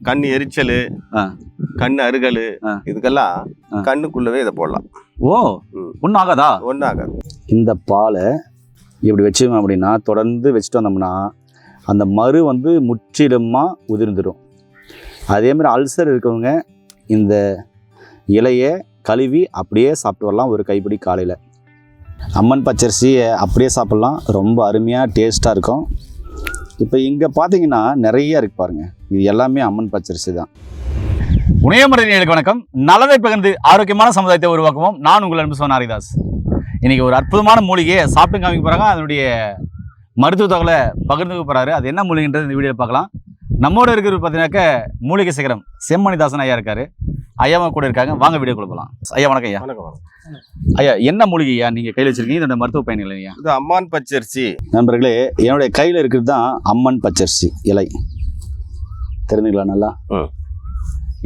கண் எரிச்சல் ஆ. கண் அருகல். இதுக்கெல்லாம். கண்ணுக்குள்ளவே இதை போடலாம் ஓ. ஒன்றும் ஆகாதா ஒன்றும் ஆகாது இந்த பாலை இப்படி வச்சோம் அப்படின்னா தொடர்ந்து வச்சுட்டு வந்தோம்னா அந்த மறு வந்து முற்றிலுமாக உதிர்ந்துடும் அதே மாதிரி அல்சர் இருக்கவங்க இந்த இலையை கழுவி அப்படியே சாப்பிட்டு வரலாம் ஒரு கைப்பிடி காலையில் அம்மன் பச்சரிசியை அப்படியே சாப்பிட்லாம் ரொம்ப அருமையாக டேஸ்ட்டாக இருக்கும் இப்போ இங்கே பார்த்தீங்கன்னா நிறைய இருக்கு பாருங்க. இது எல்லாமே அம்மன் பச்சரிசி தான். உணயமரணிகளுக்கு வணக்கம். நலவை பகிர்ந்து ஆரோக்கியமான சமுதாயத்தை உருவாக்குவோம். நான் உங்கள் அன்பு சோன் ஹரிதாஸ். இன்னைக்கு ஒரு அற்புதமான மூலிகையை சாப்பிட்டு காமிக்க போகிறாங்க அதனுடைய மருத்துவ தொகலை பகிர்ந்துக்க போகிறாரு அது என்ன மூலிகைன்றது இந்த வீடியோவில் பார்க்கலாம். நம்மோட இருக்கிறது பார்த்தீங்கன்னாக்க மூலிகை சிகரம். செம்மணிதாசன் ஐயா இருக்காரு. ஐயாவை கூட இருக்காங்க. வாங்க வீடியோ கொடுக்கலாம் ஐயா வணக்கம் ஐயா. வணக்கம் ஐயா என்ன மூலிகையா நீங்கள் கையில் வச்சிருக்கீங்க? இதோட மருத்துவ பயன்கள் ஐயா இது அம்மான் பச்சரிசி. நண்பர்களே என்னுடைய கையில் இருக்கிறது தான் அம்மன் பச்சரிசி இலை. தெரிஞ்சுங்களா நல்லா.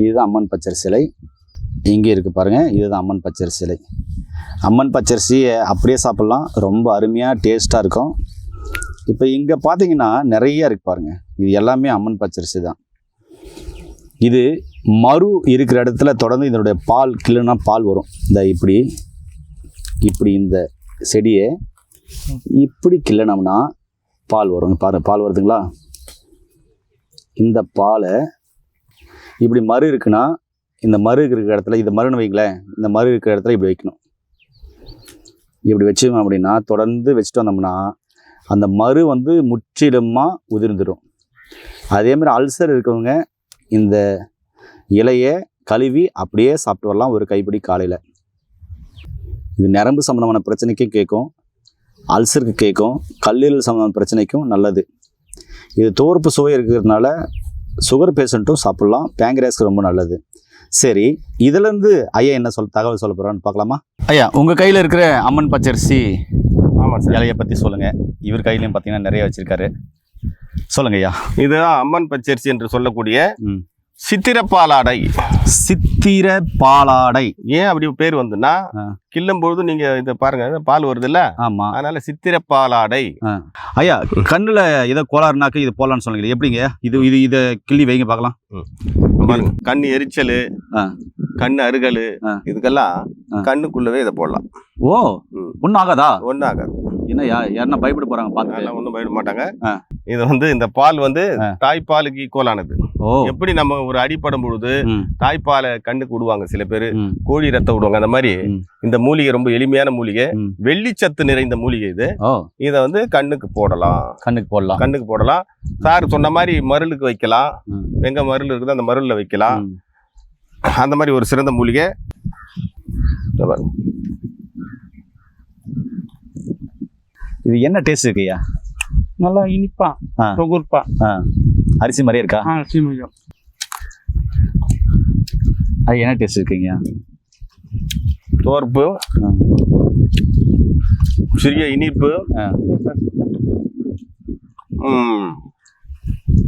இதுதான் அம்மன் பச்சரிசி இலை. இங்கே இருக்குது பாருங்கள் இதுதான் அம்மன் பச்சரிசி இலை. அம்மன் பச்சரிசியை அப்படியே சாப்பிட்லாம். ரொம்ப அருமையாக டேஸ்ட்டாக இருக்கும். இப்போ இங்கே பார்த்தீங்கன்னா நிறைய இருக்கு பாருங்கள் இது எல்லாமே அம்மன் பச்சரிசி தான். இது மறு இருக்கிற இடத்துல தொடர்ந்து இதனுடைய பால் கிள்ளுனா பால் வரும். இந்த இப்படி இப்படி இந்த செடியை இப்படி கிள்ளனோம்னா பால் வரும். பாரு பால் வருதுங்களா? இந்த பாலை இப்படி மறு இருக்குன்னா இந்த மறு இருக்கிற இடத்துல இந்த மறுன்னு வைங்களேன் இந்த மறு இருக்கிற இடத்துல இப்படி வைக்கணும். இப்படி வச்சோம் அப்படின்னா தொடர்ந்து வச்சுட்டு வந்தோம்னா அந்த மறு வந்து முற்றிலுமாக உதிர்ந்துடும் அதே மாதிரி அல்சர் இருக்கவங்க இந்த இலையை கழுவி அப்படியே சாப்பிட்டு வரலாம் ஒரு கைப்பிடி காலையில். இது நரம்பு சம்மந்தமான பிரச்சனைக்கு கேட்கும் அல்சருக்கு கேட்கும் கல்லீரல் சம்மந்தமான பிரச்சனைக்கும் நல்லது. இது துவர்ப்பு சுவை இருக்கிறதுனால சுகர் பேஷண்ட்டும் சாப்பிட்லாம் பேங்க்ரியாஸ்க்கு ரொம்ப நல்லது. சரி இதுலேருந்து ஐயா என்ன சொல் தகவல் சொல்ல போகிறான்னு பார்க்கலாமா? ஐயா உங்கள் கையில் இருக்கிற அம்மன் பச்சரிசி ஆமாம் சார். இலையை பற்றி சொல்லுங்கள் இவர் கையிலையும் பார்த்தீங்கன்னா நிறைய வச்சுருக்காரு. சொல்லுங்க ஐயா. இதுதான் அம்மன் பச்சரிசி என்று சொல்லக்கூடிய சித்திரப்பாலாடை. சித்திர பாலாடை ஏன் அப்படி பேர் வந்துன்னா. கிள்ளும் பொழுது நீங்க இதை பாருங்க பால் வருது இல்ல ஆமாம் அதனால சித்திரப்பாலாடை. ஐயா கண்ணில் இதை கோளாறுனாக்க இது போடலான்னு சொல்லுங்க எப்படிங்க? இது இது இதை கிள்ளி வைங்க பார்க்கலாம். கண் எரிச்சல். கண் அருகல். இதுக்கெல்லாம். கண்ணுக்குள்ளவே இதை போடலாம். ஓ. ஒன்றும் ஆகாதா? ஒன்றும் ஆகாது. என்ன யா யாருன்னா பயப்பட போகிறாங்க பார்த்துட்டு. அதெல்லாம் ஒன்றும் பயப்பட மாட்டாங்க. இது வந்து இந்த பால் வந்து. தாய்ப்பாலுக்கு ஈக்குவலானது எப்படி நம்ம ஒரு அடிப்படும் பொழுது தாய்ப்பாலை கண்ணுக்கு விடுவாங்க சில பேர். கோழி ரத்தம் விடுவாங்க. அந்த மாதிரி. இந்த மூலிகை ரொம்ப எளிமையான மூலிகை. வெள்ளிச்சத்து நிறைந்த மூலிகை இது. இதை வந்து கண்ணுக்கு போடலாம். கண்ணுக்கு போடலாம். கண்ணுக்கு போடலாம். சார் சொன்ன மாதிரி மருளுக்கு வைக்கலாம். எங்க மருள் இருக்குது அந்த மருளில் வைக்கலாம். அந்த மாதிரி ஒரு சிறந்த மூலிகை. இதை என்ன டேஸ்ட் இருக்கு ஐயா? நல்லா இனிப்பா ஆ. அரிசி மாதிரியே இருக்கா? ஆ சீமையம் அது என்ன டேஸ்ட் இருக்குங்க தோற்பு சிறிய இனிப்பு.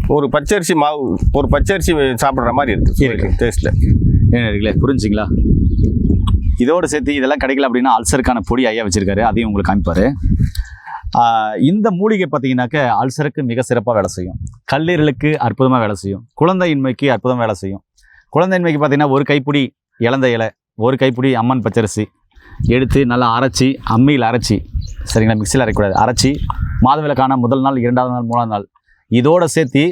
ஒரு பச்சரிசி மாவு ஒரு பச்சரிசி சாப்பிட்ற மாதிரி இருக்கு. இருக்கு. டேஸ்ட்ல என்ன இருக்குல்ல புரிஞ்சுங்களா? இதோட சேர்த்து இதெல்லாம் கிடைக்கல அப்படின்னா அல்சருக்கான பொடி ஐயா வச்சிருக்காரு அதையும் உங்களுக்கு காமிப்பாரு. இந்த மூலிகை பார்த்தீங்கன்னாக்க அல்சருக்கு மிக சிறப்பாக வேலை செய்யும். கல்லீரலுக்கு அற்புதமாக வேலை செய்யும். குழந்தையின்மைக்கு அற்புதமாக வேலை செய்யும். குழந்தையின்மைக்கு பார்த்தீங்கன்னா ஒரு கைப்பிடி இழந்த இலை ஒரு கைப்பிடி அம்மன் பச்சரிசி எடுத்து நல்லா அரைச்சி அம்மியில் அரைச்சி சரிங்களா? மிக்சியில் அரைக்கக்கூடாது. அரைச்சி மாதவிலக்கான முதல் நாள் இரண்டாவது நாள் மூணாவது நாள் இதோடு சேர்த்து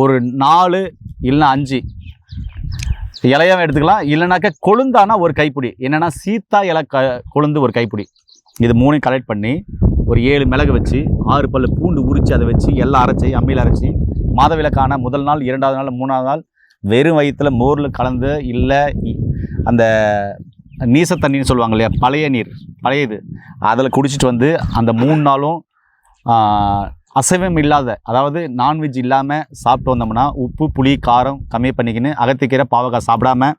ஒரு நாலு இல்லைன்னா அஞ்சு இலையாவும் எடுத்துக்கலாம். இல்லைனாக்கா கொழுந்தானா ஒரு கைப்பிடி. என்னன்னா சீத்தா இலை க கொழுந்து ஒரு கைப்பிடி. இது மூணையும் கலெக்ட் பண்ணி ஒரு ஏழு மிளகு வச்சு ஆறு பல்லு பூண்டு உரித்து அதை வச்சு எல்லாம் அரைச்சி அம்மியில் அரைச்சி மாதவிலக்கான முதல் நாள் இரண்டாவது நாள் மூணாவது நாள் வெறும் வயிற்றில் மோரில் கலந்து இல்லை அந்த நீச தண்ணின்னு சொல்லுவாங்க இல்லையா பழைய நீர் பழைய இது அதில் குடிச்சிட்டு வந்து அந்த மூணு நாளும் அசைவம் இல்லாத அதாவது நான்வெஜ் இல்லாமல் சாப்பிட்டு வந்தோம்னா உப்பு புளி காரம் கம்மி பண்ணிக்கின்னு அகத்திக்கீரை பாவக்காய் சாப்பிடாம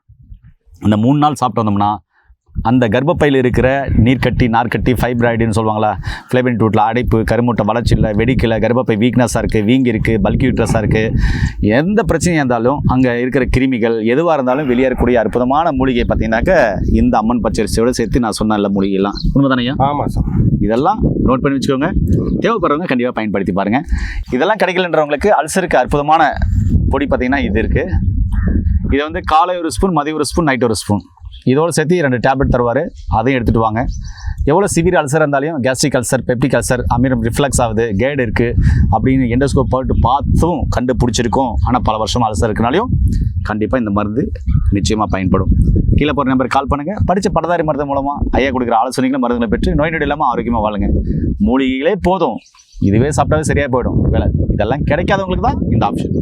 அந்த மூணு நாள் சாப்பிட்டு வந்தோம்னா அந்த கர்ப்பப்பையில் இருக்கிற நீர்க்கட்டி நார்க்கட்டி ஃபைப்ராய்டுன்னு சொல்லுவாங்களா? ஃப்ளேபின் டூட்டில் அடைப்பு கருமுட்டை வளர்ச்சி இல்லை வெடிக்கலை கர்ப்பப்பை வீக்னஸாக இருக்குது வீங்கி இருக்குது பல்கி யூட்ரஸாக இருக்குது எந்த பிரச்சனையாக இருந்தாலும் அங்கே இருக்கிற கிருமிகள் எதுவாக இருந்தாலும் வெளியேறக்கூடிய அற்புதமான மூலிகை பார்த்தீங்கன்னாக்க இந்த அம்மன் பச்சரிசியோடு சேர்த்து நான் சொன்ன மூலிகைலாம் உண்மைதானையா ஆமா சார். இதெல்லாம் நோட் பண்ணி வச்சுக்கோங்க. தேவைப்படுறவங்க கண்டிப்பாக பயன்படுத்தி பாருங்கள் இதெல்லாம் கிடைக்கலன்றவங்களுக்கு அல்சருக்கு அற்புதமான பொடி பார்த்தீங்கன்னா இது இருக்குது இதை வந்து காலை ஒரு ஸ்பூன் மதியம் ஒரு ஸ்பூன் நைட் ஒரு ஸ்பூன் இதோடு சேர்த்து ரெண்டு டேப்லெட் தருவார். அதையும் எடுத்துகிட்டு வாங்க. எவ்வளோ சிவியர் அல்சர் இருந்தாலும் கேஸ்ட்ரிக் அல்சர் பெப்டிக் அல்சர் அமீரம் ரிஃப்ளெக்ஸ் ஆகுது கேடு இருக்குது அப்படின்னு எண்டோஸ்கோப் போட்டு பார்த்தும் கண்டுபிடிச்சிருக்கோம். ஆனால் பல வருஷம் அல்சர் இருக்கனாலையும் கண்டிப்பாக இந்த மருந்து நிச்சயமாக பயன்படும். கீழே போகிற நம்பருக்கு கால் பண்ணுங்கள் படித்த பட்டதாரி மருந்து மூலமாக ஐயா கொடுக்குற ஆலோசனைகளை மருந்துகளை பெற்று நோய் நொடி இல்லாமல் ஆரோக்கியமாக வாழுங்க. மூலிகைகளே போதும். இதுவே சாப்பிட்டாவே சரியாக போயிடும். வேலை. இதெல்லாம் கிடைக்காதவங்களுக்கு தான் இந்த ஆப்ஷன்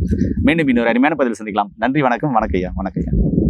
மீண்டும் இன்னொரு அருமையான பதில் சந்திக்கலாம். நன்றி வணக்கம். வணக்கம் ஐயா. வணக்கம் ஐயா.